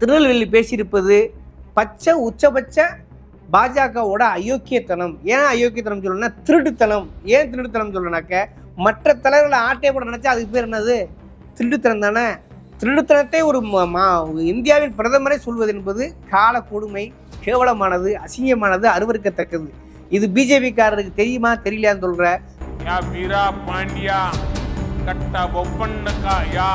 திருநெல்வேலி பேசியிருப்பது பச்சை உச்சபட்ச பாஜகவோட அயோக்கியத்தனம். ஏன் அயோக்கியத்தனம் சொல்லணும்னா திருட்டுத்தனம். ஏன் திருட்டுத்தனம் சொல்லணும்னாக்க மற்ற தலைவர்களை ஆட்டே போட நினச்சா அதுக்கு பேர் என்னது? திருட்டுத்தனம் தானே. திருடுத்தனத்தை ஒரு மா இந்தியாவின் பிரதமரை சொல்வது என்பது கால கொடுமை கேவலமானது அசிங்கமானது அருவருக்கத்தக்கது. இது பிஜேபிக்காரருக்கு தெரியுமா தெரியலையான்னு சொல்கிற யா வீரா பாண்டியா கட்ட ஒப்பந்தக்கா யா.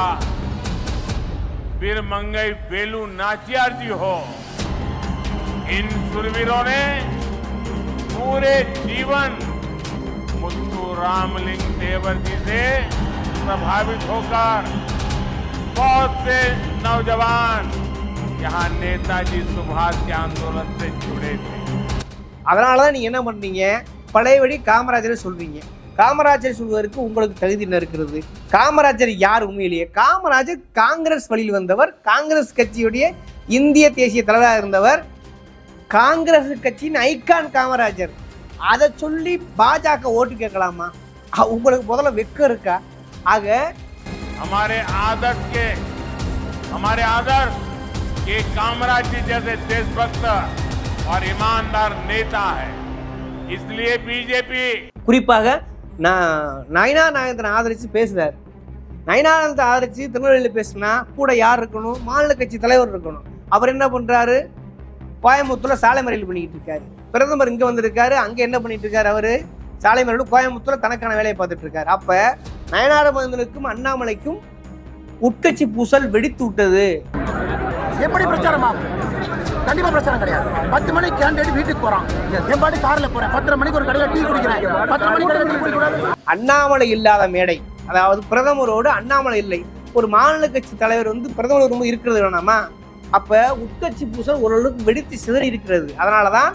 वीर मंगई वेलू नाचियार जी हो इन सुरवीरों ने पूरे जीवन मुत्तू रामलिंग देवर जी से प्रभावित होकर बहुत से नौजवान यहाँ नेताजी सुभाष के आंदोलन से जुड़े थे அதனால தான் நீங்கள் என்ன பண்ணுறீங்க பழையபடி காமராஜரை சொல்கிறீங்க காமராஜர் சொல்வதற்கு உங்களுக்கு தகுதி என்ன இருக்கிறது காமராஜர் யார் உண்மையிலேயே காமராஜர் காங்கிரஸ் வழியில் வந்தவர் காங்கிரஸ் கட்சியுடைய இந்திய தேசிய தலைவராக இருந்தவர் காங்கிரஸ் கட்சியின் ஐகான் காமராஜர் அதை சொல்லி பாஜக ஓட்டு கேட்கலாமா அ- உங்களுக்கு முதல்ல வெக்கம் இருக்கா ஆக हमारे आदर्श के हमारे आदर्श के कामराज जी जैसे देशभक्त और ईमानदार नेता है इसलिए बीजेपी குறிப்பாக நான் நயனா நாயகத்தை ஆதரித்து பேசுகிறார் நயனானந்தத்தை ஆதரித்து திருநெல்வேலியில் பேசுனா கூட யார் இருக்கணும்? மாநில கட்சி தலைவர் இருக்கணும். அவர் என்ன பண்ணுறாரு கோயம்புத்தூரில் சாலை மறியல் பண்ணிக்கிட்டு இருக்காரு. பிரதமர் இங்கே வந்திருக்காரு. அங்கே என்ன பண்ணிட்டு இருக்காரு அவர்? சாலை மறியல் கோயம்புத்தூரில் தனக்கான வேலையை பார்த்துட்டு இருக்காரு. அப்போ நயனாரமந்தனுக்கும் அண்ணாமலைக்கும் உட்கட்சி பூசல் வெடித்து விட்டது. எப்படி பிரச்சாரம்? ஆகும் கண்டிப்பா பிரச்சாரம் கிடையாது. பத்து மணிக்கு கேண்டேட் வீட்டுக்கு போறான்? என் பாட்டு கார்ல போறேன். பத்தரை மணிக்கு ஒரு கடையில டீ குடிக்கிறேன். பத்தரை மணிக்கு டீ குடிக்கூடாது அண்ணாமலை இல்லாத மேடை. அதாவது பிரதமரோடு அண்ணாமலை இல்லை. ஒரு மாநில கட்சி தலைவர் வந்து பிரதமர் ரொம்ப இருக்கிறது வேணாமா? அப்ப உட்கட்சி பூசல் ஓரளவுக்கு வெடித்து சிதறி இருக்கிறது. அதனாலதான்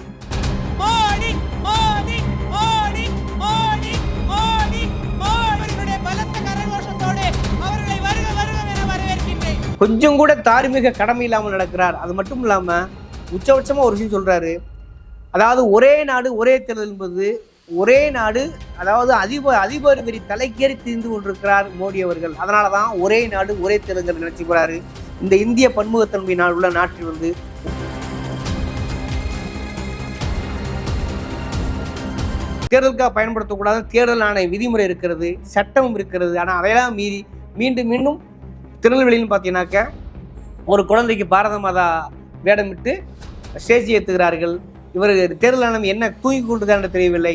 கொஞ்சம் கூட தார்மீக கடமை இல்லாமல் நடக்கிறார். அது மட்டும் இல்லாம உச்சபட்சமா ஒரு விஷயம் சொல்றாரு. அதாவது ஒரே நாடு ஒரே தேர்தல் என்பது ஒரே நாடு அதாவது அதிபர் அதிபர் வெறி தலைக்கேறி திரிந்து கொண்டிருக்கிறார் மோடி அவர்கள். அதனால தான் ஒரே நாடு ஒரே தேர்தல் நினைச்சு போறாரு. இந்த இந்திய பன்முகத்தன்மை நாடு உள்ள நாட்டில் வந்து தேர்தலுக்காக பயன்படுத்தக்கூடாது தேர்தல் ஆணைய விதிமுறை இருக்கிறது சட்டமும் இருக்கிறது. ஆனால் அதையெல்லாம் மீறி மீண்டும் மீண்டும் திருநெல்வேலின்னு பார்த்தீங்கன்னாக்க ஒரு குழந்தைக்கு பாரத மாதா வேடமிட்டு ஸ்டேஜ் ஏற்றுகிறார்கள் இவர் தேர்தல் ஆணையம் என்ன தூங்கி கொண்டுதான் தெரியவில்லை.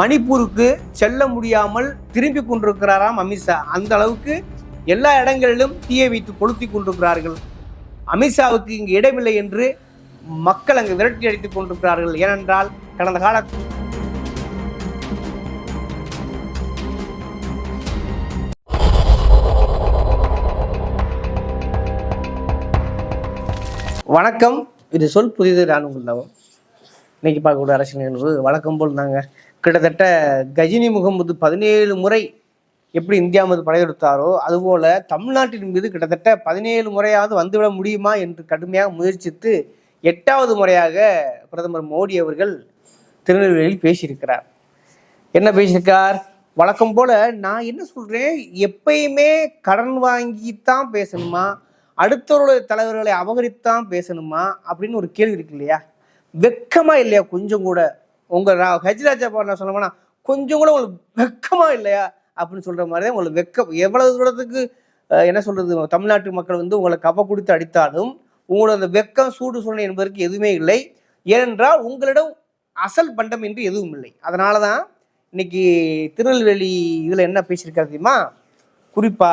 மணிப்பூருக்கு செல்ல முடியாமல் திரும்பி கொண்டிருக்கிறாராம் அமித்ஷா அந்த அளவுக்கு எல்லா இடங்களிலும் தீயை வைத்து கொளுத்தி கொண்டிருக்கிறார்கள். அமித்ஷாவுக்கு இங்கு இடமில்லை என்று மக்கள் அங்கு விரட்டி அடித்துக் கொண்டிருக்கிறார்கள். ஏனென்றால் கடந்த கால வணக்கம். இது சொல் புதிது நான் உங்கள் நவம் இன்னைக்கு பார்க்கக்கூடிய அரசியல் நிகழ்வு வழக்கம் போல் தாங்க. கிட்டத்தட்ட கஜினி முகமது பதினேழு முறை எப்படி இந்தியா மீது படையெடுத்தாரோ அதுபோல தமிழ்நாட்டின் மீது கிட்டத்தட்ட பதினேழு முறையாவது வந்துவிட முடியுமா என்று கடுமையாக முயற்சித்து எட்டாவது முறையாக பிரதமர் மோடி அவர்கள் திருநெல்வேலியில் பேசியிருக்கிறார். என்ன பேசியிருக்கார்? வழக்கம் போல நான் என்ன சொல்றேன்? எப்பயுமே கடன் வாங்கித்தான் பேசணுமா? அடுத்தவருடைய தலைவர்களை அபகரித்தான் பேசணுமா அப்படின்னு ஒரு கேள்வி இருக்கு இல்லையா? வெக்கமா இல்லையா? கொஞ்சம் கூட. உங்க ஹஜ்ராஜா பாருனா சொல்லணும்னா கொஞ்சம் கூட உங்களுக்கு வெக்கமா இல்லையா? அப்படின்னு சொல்ற மாதிரி தான் உங்களுக்கு வெக்கம் எவ்வளவு தூரத்துக்கு என்ன சொல்றது தமிழ்நாட்டு மக்கள் வந்து உங்களை கவ கொடுத்து அடித்தாலும் உங்களோட அந்த வெக்கம் சூடு சூழ்நிலை என்பதற்கு எதுவுமே இல்லை. ஏனென்றால் உங்களிடம் அசல் பண்டம் என்று எதுவும் இல்லை. அதனால தான் இன்னைக்கு திருநெல்வேலி இதில் என்ன பேசியிருக்காரு தெரியுமா? குறிப்பா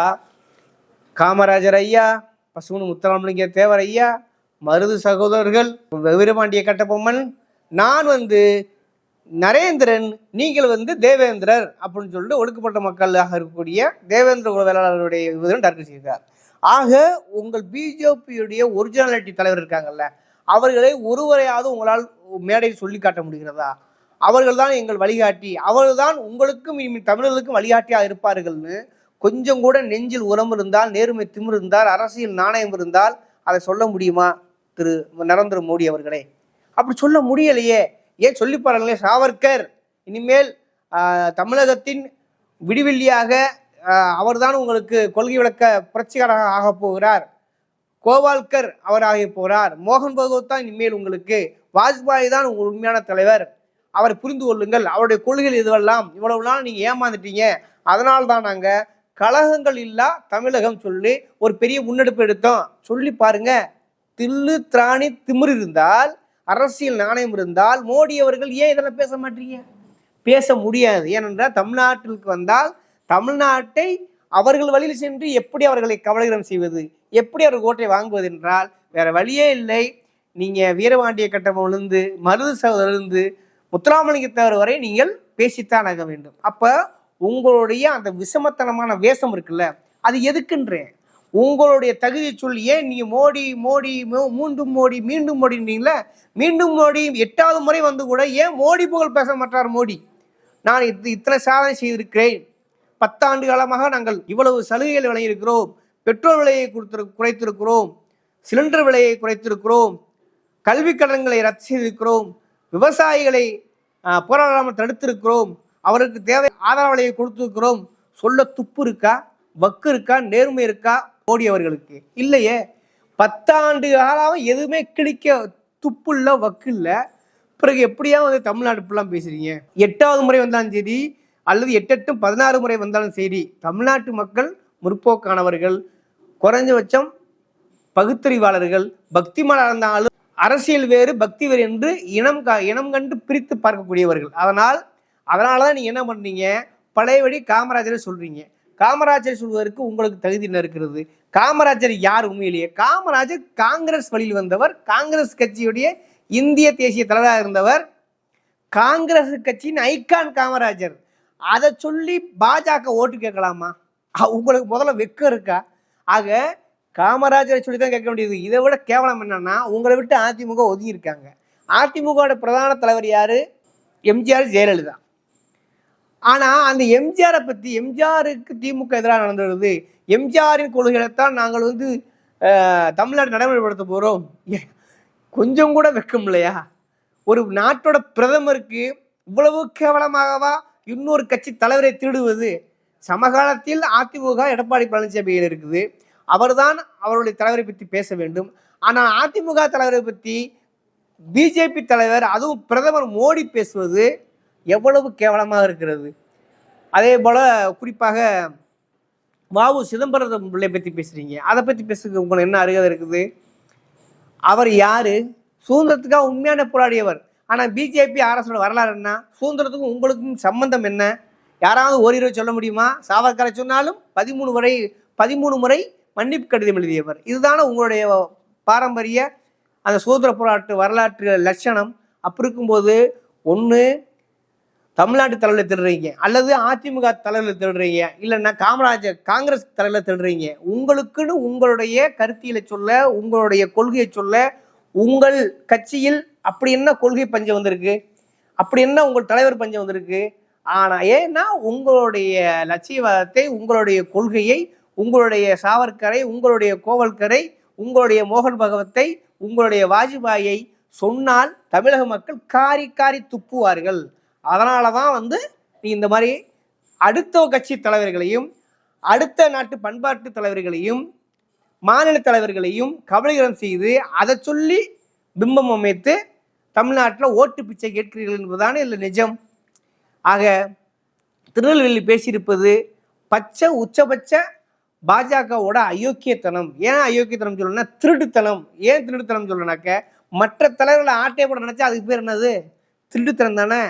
காமராஜர் ஐயா பசுமன் முத்தராமலிங்க தேவர் ஐயா மருது சகோதரர்கள் வீரபாண்டிய கட்டபொம்மன் நான் வந்து நரேந்திரன் நீங்கள் வந்து தேவேந்திரர் அப்படின்னு சொல்லிட்டு ஒடுக்கப்பட்ட மக்களாக இருக்கக்கூடிய தேவேந்திர குல வேளாளருடைய விவரம் டாக்டர் செய்கிறார் ஆக உங்கள் பிஜேபியுடைய ஒரிஜினாலிட்டி தலைவர் இருக்காங்கல்ல அவர்களை ஒருவரையாவது உங்களால் மேடையில் சொல்லி காட்ட முடிகிறதா? அவர்கள் தான் எங்கள் வழிகாட்டி அவர்கள் தான் உங்களுக்கும் இனி தமிழர்களுக்கும் வழிகாட்டியாக இருப்பார்கள்னு கொஞ்சம் கூட நெஞ்சில் உரம் இருந்தால் நேர்மை திமிர் இருந்தால் அரசியல் நாணயம் இருந்தால் அதை சொல்ல முடியுமா? திரு நரேந்திர மோடி அவர்களே. அப்படி சொல்ல முடியலையே. ஏன் சொல்லி பாருங்களேன் சாவர்கர். இனிமேல் தமிழகத்தின் விடிவெள்ளியாக அவர்தான் உங்களுக்கு கொள்கை விளக்க புரட்சிகராக ஆகப் போகிறார். கோவால்கர் அவர் ஆகிய போகிறார் மோகன் பகவத் தான் இனிமேல் உங்களுக்கு வாஜ்பாய் தான் உங்கள் உண்மையான தலைவர். அவரை புரிந்து கொள்ளுங்கள். அவருடைய கொள்கைகள் இதுவெல்லாம் இவ்வளவு நாள் நீங்கள் ஏமாந்துட்டீங்க. அதனால தான் நாங்கள் கழகங்கள் இல்லா தமிழகம் சொல்லி ஒரு பெரிய முன்னெடுப்பு எடுத்தோம். சொல்லி பாருங்க. தில்லு திராணி திமிர் இருந்தால் அரசியல் நாணயம் இருந்தால் மோடி அவர்கள் ஏன் இதெல்லாம் பேச மாட்டீங்க? பேச முடியாது. ஏனென்றால் தமிழ்நாட்டிற்கு வந்தால் தமிழ்நாட்டை அவர்கள் வழியில் சென்று எப்படி அவர்களை கவலகிரம் செய்வது? எப்படி அவர் ஓட்டை வாங்குவது என்றால் வேற வழியே இல்லை. நீங்கள் வீரபாண்டிய கட்டமிலிருந்து மருது சகோதரிலிருந்து முத்துராமலிங்கத்தவர் வரை நீங்கள் பேசித்தான் ஆக வேண்டும். அப்போ உங்களுடைய அந்த விஷமத்தனமான வேஷம் இருக்குல்ல அது எதுக்குன்றேன் உங்களுடைய தகுதி சொல்லி ஏன் நீ மோடி மோடி மோ- மீண்டும் மோடி மீண்டும் மோடின்றீங்களா? மீண்டும் மோடி எட்டாவது முறை வந்து கூட ஏன் மோடி புகழ் பேச மாட்டார் மோடி? நான் இது இத்தனை சாதனை செய்திருக்கிறேன். பத்தாண்டு காலமாக நாங்கள் இவ்வளவு சலுகைகள் வழங்கியிருக்கிறோம். பெட்ரோல் விலையை கொடுத்து குறைத்திருக்கிறோம். சிலிண்டர் விலையை குறைத்திருக்கிறோம். கல்வி கடன்களை ரத்து செய்திருக்கிறோம். விவசாயிகளை போராடாமல் தடுத்திருக்கிறோம். அவருக்கு தேவை ஆதரவலையை கொடுத்துருக்கிறோம். சொல்ல துப்பு இருக்கா? வக்கு இருக்கா? நேர்மை இருக்கா? மோடி அவர்களுக்கு இல்லையே. பத்தாண்டு காலாக எதுவுமே கிழிக்க துப்பு இல்லை வக்கு இல்லை பிறகு எப்படியா வந்து தமிழ்நாடு ஃபுல்லாக பேசுறீங்க? எட்டாவது முறை வந்தாலும் சரி அல்லது எட்டெட்டும் பதினாறு முறை வந்தாலும் சரி தமிழ்நாட்டு மக்கள் முற்போக்கானவர்கள் குறைஞ்சபட்சம் பகுத்தறிவாளர்கள் பக்திமானாக இருந்தாலும் அரசியல் வேறு பக்தி வேறு என்று இனம் கா இனம் கண்டு பிரித்து பார்க்கக்கூடியவர்கள். அதனால் அதனால தான் நீங்கள் என்ன பண்ணுறீங்க பழையபடி காமராஜரை சொல்கிறீங்க காமராஜர் சொல்வதற்கு உங்களுக்கு தகுதி என்ன இருக்கிறது? காமராஜர் யார் உண்மையிலேயே? காமராஜர் காங்கிரஸ் வழியில் வந்தவர் காங்கிரஸ் கட்சியுடைய இந்திய தேசிய தலைவராக இருந்தவர் காங்கிரஸ் கட்சியின் ஐகான் காமராஜர். அதை சொல்லி பாஜக ஓட்டு கேட்கலாமா? உங்களுக்கு முதல்ல வெக்கம் இருக்கா? ஆக காமராஜரை சொல்லி தான் கேட்க வேண்டியது. இதை விட கேவலம் என்னன்னா உங்களை விட்டு அதிமுக ஒதுங்கியிருக்காங்க. அதிமுகவோட பிரதான தலைவர் யாரு? எம்ஜிஆர் ஜெயலலிதா. ஆனால் அந்த எம்ஜிஆரை பற்றி எம்ஜிஆருக்கு திமுக எதிராக நடந்துடுது எம்ஜிஆரின் கொள்கைகளைத்தான் நாங்கள் வந்து தமிழ்நாடு நடைமுறைப்படுத்த போகிறோம் ஏ, கொஞ்சம் கூட வெக்கம் இல்லையா? ஒரு நாட்டோட பிரதமருக்கு இவ்வளவு கேவலமாகவா இன்னொரு கட்சி தலைவரை திருடுவது? சமகாலத்தில் அதிமுக எடப்பாடி பழனிசாமியில் இருக்குது. அவர்தான் அவருடைய தலைவரை பற்றி பேச வேண்டும். ஆனால் அதிமுக தலைவரை பற்றி பிஜேபி தலைவர் அதுவும் பிரதமர் மோடி பேசுவது எவ்வளவு கேவலமாக இருக்கிறது? அதே போல் குறிப்பாக வாவு சிதம்பரம் பிள்ளை பற்றி பேசுகிறீங்க அதை பற்றி பேசுறதுக்கு உங்களுக்கு என்ன அருகதை இருக்குது? அவர் யார்? சுதந்திரத்துக்காக உண்மையான போராடியவர். ஆனால் பிஜேபி அரசோட வரலாறு என்ன? சுதந்திரத்துக்கும் உங்களுக்கும் சம்பந்தம் என்ன? யாராவது ஓரிரவு சொல்ல முடியுமா? சாவர்கரை சொன்னாலும் பதிமூணு வரை பதிமூணு முறை மன்னிப்பு கடிதம் எழுதியவர். இதுதானே உங்களுடைய பாரம்பரிய அந்த சுதந்திர போராட்ட வரலாற்று லட்சணம். அப்படி இருக்கும்போது ஒன்று தமிழ்நாட்டு தலைவரில் திருடுறீங்க. அல்லது அதிமுக தலைவரில் திருடுறீங்க. இல்லைன்னா காமராஜர் காங்கிரஸ் தலைவரில் திருடுறீங்க. உங்களுக்குன்னு உங்களுடைய கருத்தியலை சொல்ல உங்களுடைய கொள்கையை சொல்ல உங்கள் கட்சியில் அப்படி என்ன கொள்கை பஞ்சம் வந்திருக்கு? அப்படி என்ன உங்கள் தலைவர் பஞ்சம் வந்திருக்கு? ஆனால் ஏன்னா உங்களுடைய லட்சியவாதத்தை உங்களுடைய கொள்கையை உங்களுடைய சாவர்கரை உங்களுடைய கோவல்கரை உங்களுடைய மோகன் பகவத்தை உங்களுடைய வாஜ்பாயை சொன்னால் தமிழக மக்கள் காரி காரி துப்புவார்கள். அதனால தான் வந்து நீ இந்த மாதிரி அடுத்த கட்சி தலைவர்களையும் அடுத்த நாட்டு பண்பாட்டு தலைவர்களையும் மாநில தலைவர்களையும் கபலீகரம் செய்து அதை சொல்லி பிம்பம் அமைத்து தமிழ்நாட்டில் ஓட்டு பிச்சை கேட்கிறீர்கள் என்பதுதானே இல்லை நிஜம். ஆக திருநெல்வேலி பேசியிருப்பது பச்சை உச்சபட்ச பாஜகவோட அயோக்கியத்தனம். ஏன் அயோக்கியத்தனம் சொல்லணும்னா திருட்டுத்தனம். ஏன் திருட்டுத்தனம் சொல்லணும்னாக்க மற்ற தலைவர்களை ஆட்டே போட நினச்சா அதுக்கு பேர் என்னது? திருட்டுத்தனம் தானே.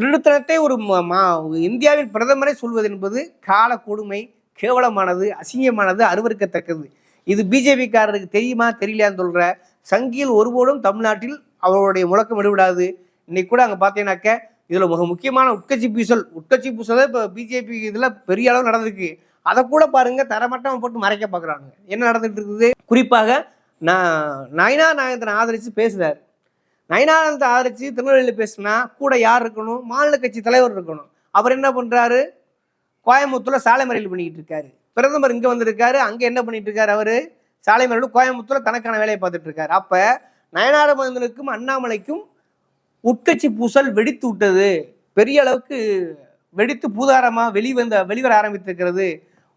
திருடுத்தனத்தை ஒரு மா- இந்தியாவின் பிரதமரை சொல்வது என்பது கால கொடுமை கேவலமானது அசிங்கமானது அருவருக்கத்தக்கது. இது பிஜேபிக்காரருக்கு தெரியுமா தெரியலையான்னு சொல்கிற சங்கியில் ஒருபோடும் தமிழ்நாட்டில் அவருடைய முழக்கம் விடுவிடாது இன்னைக்கு கூட அங்கே பார்த்தீங்கன்னாக்க இதில் மிக முக்கியமான உட்கட்சி பூசல் உட்கட்சி பூசல் இப்போ பிஜேபி இதில் பெரிய அளவு நடந்திருக்கு. அதை கூட பாருங்க தரமட்டம் போட்டு மறைக்க பார்க்குறாங்க என்ன நடந்துட்டு இருக்குது? குறிப்பாக நான் நயனா நாயந்திரன் ஆதரித்து பேசுகிறார் நயனானந்த ஆதரிச்சு திருநெல்வேலியில் பேசுனா கூட யார் இருக்கணும்? மாநில கட்சி தலைவர் இருக்கணும். அவர் என்ன பண்ணுறாரு கோயம்புத்தூர்ல சாலை மறியல் பண்ணிக்கிட்டு இருக்காரு. பிரதமர் இங்கே வந்திருக்காரு. அங்கே என்ன பண்ணிட்டு இருக்காரு அவரு? சாலை மறியல் கோயம்புத்தூர்ல தனக்கான வேலையை பார்த்துட்டு இருக்காரு. அப்ப நயனார மகந்தனுக்கும் அண்ணாமலைக்கும் உட்கட்சி பூசல் வெடித்து விட்டது. பெரிய அளவுக்கு வெடித்து பூதாரமா வெளிவந்த வெளிவர ஆரம்பித்திருக்கிறது.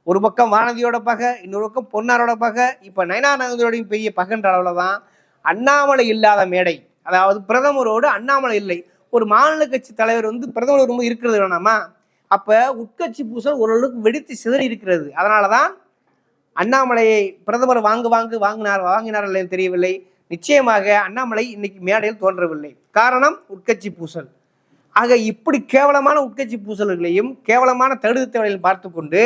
ஒரு பக்கம் வானதியோட பகை இன்னொரு பக்கம் பொன்னாரோட பகை. இப்போ நயனார் நகந்தோடையும் பெரிய பகன்ற அளவில் தான் அண்ணாமலை இல்லாத மேடை. அதாவது பிரதமரோடு அண்ணாமலை இல்லை. ஒரு மாநில கட்சி தலைவர் வந்து பிரதமர் ரொம்ப இருக்கிறது வேணாமா? அப்போ உட்கட்சி பூசல் ஓரளவுக்கு வெடித்து சிதறி இருக்கிறது. அதனால தான் அண்ணாமலையை பிரதமர் வாங்கு வாங்கு வாங்கினார் வாங்கினார் இல்லைன்னு தெரியவில்லை. நிச்சயமாக அண்ணாமலை இன்னைக்கு மேடையில் தோன்றவில்லை. காரணம் உட்கட்சி பூசல். ஆக இப்படி கேவலமான உட்கட்சி பூசல்களையும் கேவலமான தடுத்தவளையும் பார்த்து கொண்டு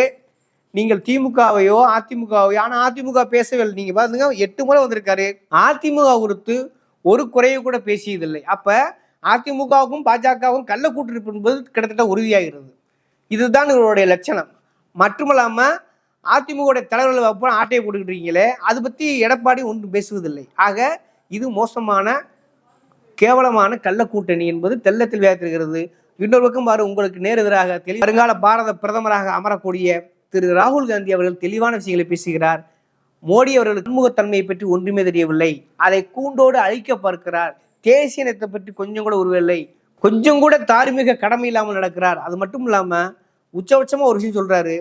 நீங்கள் திமுகவையோ அதிமுகவையோ ஆனால் அதிமுக பேசவில்லை நீங்கள் பாருங்க எட்டு முறை வந்திருக்காரு. அதிமுக குறித்து ஒரு குறையை கூட பேசியதில்லை. அப்போ அதிமுகவுக்கும் பாஜகவும் கள்ள கூட்டிருப்பு என்பது கிட்டத்தட்ட உறுதியாகிறது. இதுதான் இவருடைய லட்சணம். மட்டுமல்லாம அதிமுக தலைவர்கள் வகுப்பு ஆட்டையை போட்டுக்கிட்டீங்களே அதை பற்றி எடப்பாடி ஒன்றும் பேசுவதில்லை. ஆக இது மோசமான கேவலமான கள்ள கூட்டணி என்பது தெள்ள தெளிவாகிறது இன்னொரு பக்கம் பாரு உங்களுக்கு நேர் எதிராக தெளி வருங்கால பாரத பிரதமராக அமரக்கூடிய திரு ராகுல் காந்தி அவர்கள் தெளிவான விஷயங்களை பேசுகிறார். மோடி அவர்கள் பன்முகத்தன்மையை பற்றி ஒன்றுமே தெரியவில்லை. அதை கூண்டோடு அழிக்க பார்க்கிறார். தேசிய இனத்தை பற்றி கொஞ்சம் கூட உருவில்லை கொஞ்சம் கூட தார்மீக கடமை இல்லாமல் நடக்கிறார். அது மட்டும் இல்லாமல் உச்சபட்சமாக ஒரு விஷயம் சொல்கிறாரு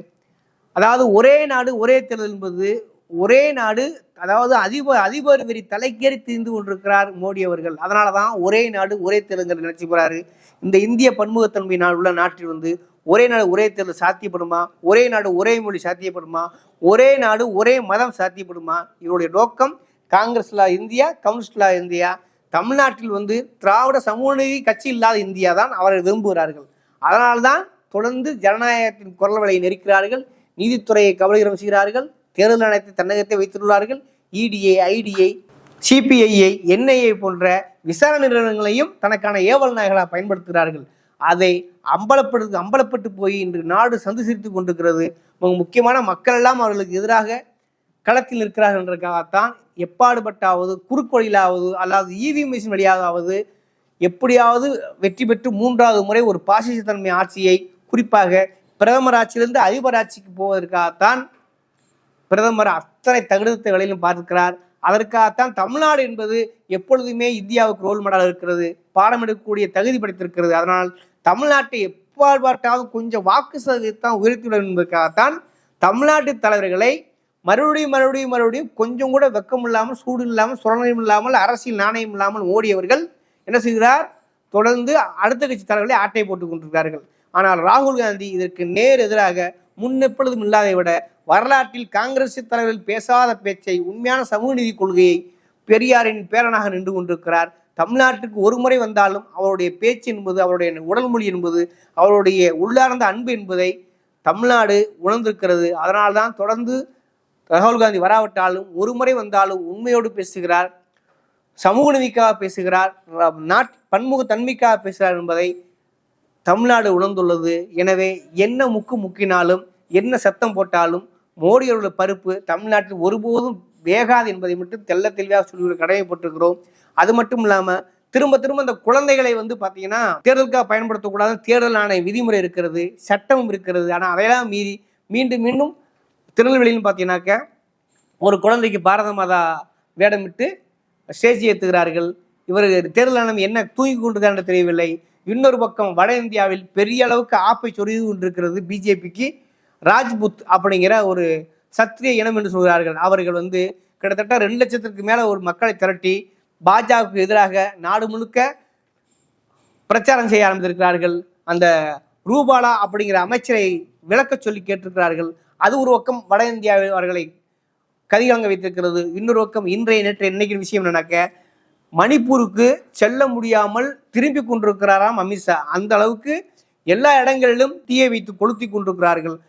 அதாவது ஒரே நாடு ஒரே தேர்தல் என்பது ஒரே நாடு அதாவது அதிபர் அதிபர் வெறி தலைக்கேறி திரிந்து கொண்டிருக்கிறார் மோடி அவர்கள். அதனால தான் ஒரே நாடு ஒரே தேர்தல் நினைச்சு போறாரு இந்த இந்திய பன்முகத்தன்மை நாடு உள்ள நாட்டில் வந்து ஒரே நாடு ஒரே தேர்தல் சாத்தியப்படுமா? ஒரே நாடு ஒரே மொழி சாத்தியப்படுமா? ஒரே நாடு ஒரே மதம் சாத்தியப்படுமா? இவருடைய நோக்கம் காங்கிரஸ்லா இந்தியா கம்யூனிஸ்ட்லா இந்தியா. தமிழ்நாட்டில் வந்து திராவிட சமூக நீதி கட்சி இல்லாத இந்தியா தான் அவர்கள் விரும்புகிறார்கள். அதனால்தான் தொடர்ந்து ஜனநாயகத்தின் குரல் நெருக்கிறார்கள். நீதித்துறையை கபலீகரம் செய்கிறார்கள். தேர்தல் ஆணையத்தை தன்னகத்தை வைத்துள்ளார்கள் இடிஐ ஐடிஐ சிபிஐஐ என்ஐஏ போன்ற விசாரணை நிறுவனங்களையும் தனக்கான ஏவல் நாயகளாக பயன்படுத்துகிறார்கள். அதை அம்பலப்படுத்து அம்பலப்பட்டு போய் இன்று நாடு சந்து சிரித்து கொண்டிருக்கிறது முக்கியமான மக்கள் எல்லாம் அவர்களுக்கு எதிராக களத்தில் இருக்கிறார்கள் என்றதுக்காகத்தான் எப்பாடுபட்டாவது குறுக்கொழிலாவது அல்லாது இவிஎம் மிஷின் வழியாகவது எப்படியாவது வெற்றி பெற்று மூன்றாவது முறை ஒரு பாசிசத்தன்மை ஆட்சியை குறிப்பாக பிரதமர் ஆட்சியிலிருந்து அதிபர் ஆட்சிக்கு போவதற்காகத்தான் பிரதமர் அத்தனை தகுதிகளிலும் பார்க்கிறார் அதற்காகத்தான் தமிழ்நாடு என்பது எப்பொழுதுமே இந்தியாவுக்கு ரோல் மாடல் இருக்கிறது. பாடம் எடுக்கக்கூடிய தகுதி படைத்திருக்கிறது. அதனால் தமிழ்நாட்டை எப்பாடுபாட்டாவது கொஞ்சம் வாக்கு சதவீதத்தான் உயர்த்திவிடும் என்பதற்காகத்தான் தமிழ்நாட்டு தலைவர்களை மறுபடியும் மறுபடியும் மறுபடியும் கொஞ்சம் கூட வெக்கம் இல்லாமல் சூடு இல்லாமல் சுரணையும் இல்லாமல் அரசியல் நாணயம் இல்லாமல் ஓடியவர்கள் என்ன செய்கிறார்? தொடர்ந்து அடுத்த கட்சி தலைவர்களை ஆட்டை போட்டுக் கொண்டிருக்கிறார்கள். ஆனால் ராகுல் காந்தி இதற்கு நேர் எதிராக முன்னெப்பொழுதும் இல்லாதை விட வரலாற்றில் காங்கிரஸ் தலைவர்கள் பேசாத பேச்சை உண்மையான சமூக நீதி கொள்கையை பெரியாரின் பேரனாக நின்று கொண்டிருக்கிறார். தமிழ்நாட்டுக்கு ஒரு முறை வந்தாலும் அவருடைய பேச்சு என்பது அவருடைய உடல் மொழி என்பது அவருடைய உள்ளார்ந்த அன்பு என்பதை தமிழ்நாடு உணர்ந்திருக்கிறது. அதனால்தான் தொடர்ந்து ராகுல் காந்தி வராவிட்டாலும் ஒரு முறை வந்தாலும் உண்மையோடு பேசுகிறார். சமூக நீதிக்காக பேசுகிறார். நாட் பன்முக தன்மைக்காக பேசுகிறார் என்பதை தமிழ்நாடு உணர்ந்துள்ளது. எனவே என்ன முக்கு முக்கினாலும் என்ன சத்தம் போட்டாலும் மோடி பருப்பு தமிழ்நாட்டில் ஒருபோதும் வேகாது என்பதை மட்டும் தெள்ள தெளிவாக சொல்லி கடமைப்பட்டிருக்கிறோம் அது மட்டும் இல்லாமல் திரும்ப திரும்ப இந்த குழந்தைகளை வந்து பார்த்தீங்கன்னா தேர்தலுக்காக பயன்படுத்தக்கூடாது தேர்தல் ஆணைய விதிமுறை இருக்கிறது சட்டமும் இருக்கிறது. ஆனால் அதையெல்லாம் மீறி மீண்டும் மீண்டும் திருநெல்வேலியும் பார்த்தீங்கன்னாக்க ஒரு குழந்தைக்கு பாரத மாதா வேடமிட்டு ஸ்டேஜ் ஏற்றுகிறார்கள் இவர் தேர்தல் ஆணையம் என்ன தூங்கி கொண்டிருக்காரு தெரியவில்லை. இன்னொரு பக்கம் வட இந்தியாவில் பெரிய அளவுக்கு ஆப்பை சொருகி கொண்டிருக்கிறது பிஜேபிக்கு. ராஜ்புத் அப்படிங்கிற ஒரு சத்திரிய இனம் என்று சொல்கிறார்கள். அவர்கள் வந்து கிட்டத்தட்ட ரெண்டு லட்சத்திற்கு மேலே ஒரு மக்களை திரட்டி பாஜகவுக்கு எதிராக நாடு முழுக்க பிரச்சாரம் செய்ய ஆரம்பித்திருக்கிறார்கள். அந்த ரூபாலா அப்படிங்கிற அமைச்சரை விளக்க சொல்லி கேட்டிருக்கிறார்கள். அது ஒரு பக்கம் வட இந்தியாவில் அவர்களை கதிகலங்க வைத்திருக்கிறது. இன்னொரு பக்கம் இன்றைய நேற்று இன்னைக்கு விஷயம் என்னன்னாக்க மணிப்பூருக்கு செல்ல முடியாமல் திரும்பி கொண்டிருக்கிறாராம் அமித்ஷா. அந்த அளவுக்கு எல்லா இடங்களிலும் தீயை வைத்து கொளுத்தி கொண்டிருக்கிறார்கள்.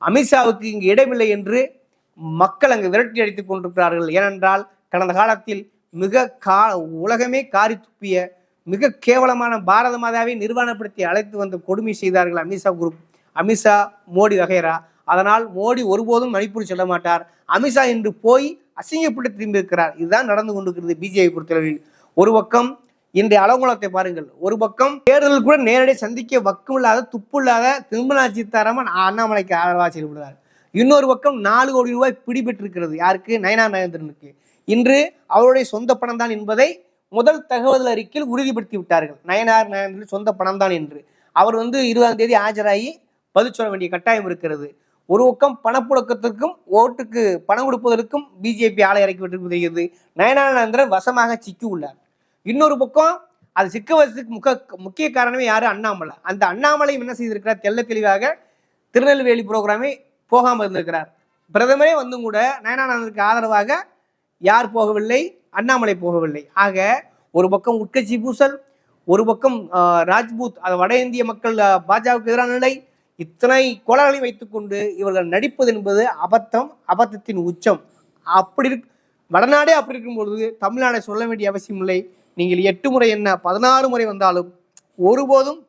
அமித்ஷாவுக்கு இங்கு இடமில்லை என்று மக்கள் அங்கு விரட்டி அடித்துக் கொண்டிருக்கிறார்கள். ஏனென்றால் கடந்த காலத்தில் மிக கா உலகமே காரி துப்பிய மிக கேவலமான பாரத மாதாவை நிர்வாணப்படுத்தி அழைத்து வந்து கொடுமை செய்தார்கள் அமித்ஷா குரூப். அமித்ஷா மோடி வகைரா. அதனால் மோடி ஒருபோதும் மணிப்பூர் செல்ல மாட்டார். அமித்ஷா இன்று போய் அசிங்கப்பட்டு திரும்பியிருக்கிறார். இதுதான் நடந்து கொண்டிருக்கிறது பிஜேபி பொறுத்தளவில். ஒரு பக்கம் இன்றைய அலங்குலத்தை பாருங்கள். ஒரு பக்கம் தேர்தல் கூட நேரடியாக சந்திக்க வக்கம் இல்லாத துப்பு இல்லாத திருமலா சீதாராமன் அண்ணாமலைக்கு ஆதரவாக செயல்படுகிறார். இன்னொரு பக்கம் நாலு கோடி ரூபாய் பிடிபெற்றிருக்கிறது. யாருக்கு? நயனா நயந்திரனுக்கு இன்று அவருடைய சொந்த பணம் தான் என்பதை முதல் தகவல் அறிக்கையில் உறுதிப்படுத்தி விட்டார்கள். நயனார் நயந்திரன் சொந்த பணம் தான் என்று. அவர் வந்து இருபதாம் தேதி ஆஜராகி பதில் சொல்ல வேண்டிய கட்டாயம் இருக்கிறது. ஒரு பக்கம் பணப்புழக்கத்திற்கும் ஓட்டுக்கு பணம் கொடுப்பதற்கும் பிஜேபி ஆலை இறக்கி விட்டு தெரிகிறது நயனானந்தரன் வசமாக சிக்கி உள்ளார் இன்னொரு பக்கம் அது சிக்க வசதுக்கு முக்க முக்கிய காரணமே யாரு? அண்ணாமலை. அந்த அண்ணாமலையும் என்ன செய்திருக்கிறார்? தெள்ள தெளிவாக திருநெல்வேலி ப்ரோக்ராமே போகாமல் இருந்திருக்கிறார். பிரதமரே வந்தும் கூட நயனானந்தருக்கு ஆதரவாக யார் போகவில்லை? அண்ணாமலை போகவில்லை. ஆக ஒரு பக்கம் உட்கட்சி பூசல் ஒரு பக்கம் ராஜ்பூத் அது வட இந்திய மக்கள் பாஜகவுக்கு எதிரான நிலை. இத்தனை கோளாறுகளை வைத்துக்கொண்டு இவர்கள் நடிப்பது என்பது அபத்தம் அபத்தத்தின் உச்சம். அப்படி இருக் வடநாடே அப்படி இருக்கும் பொழுது தமிழ்நாடை சொல்ல வேண்டிய அவசியம் இல்லை. நீங்கள் எட்டு முறை என்ன பதினாறு முறை வந்தாலும் ஒருபோதும்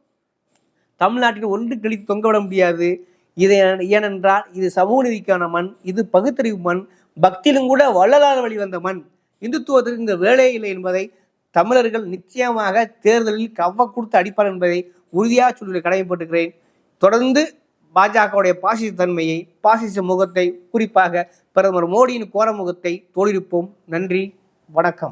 தமிழ்நாட்டில் ஒன்று கிழித்து தொங்கவிட முடியாது. இது ஏனென்றால் இது சமூக நீதிக்கான மண் இது பகுத்தறிவு மண் பக்தியிலும் கூட வள்ளலார் வழி வந்த மண். இந்துத்துவத்திற்கு இந்த வேலையே இல்லை என்பதை தமிழர்கள் நிச்சயமாக தேர்தலில் கவ்வ கொடுத்து அடிப்பார் என்பதை உறுதியாக சொல்லி கடமைப்பட்டுகிறேன் தொடர்ந்து பாஜகவுடைய பாசிச தன்மையை பாசிச முகத்தை குறிப்பாக பிரதமர் மோடியின் கோர முகத்தை தோலிருப்போம் நன்றி வணக்கம்.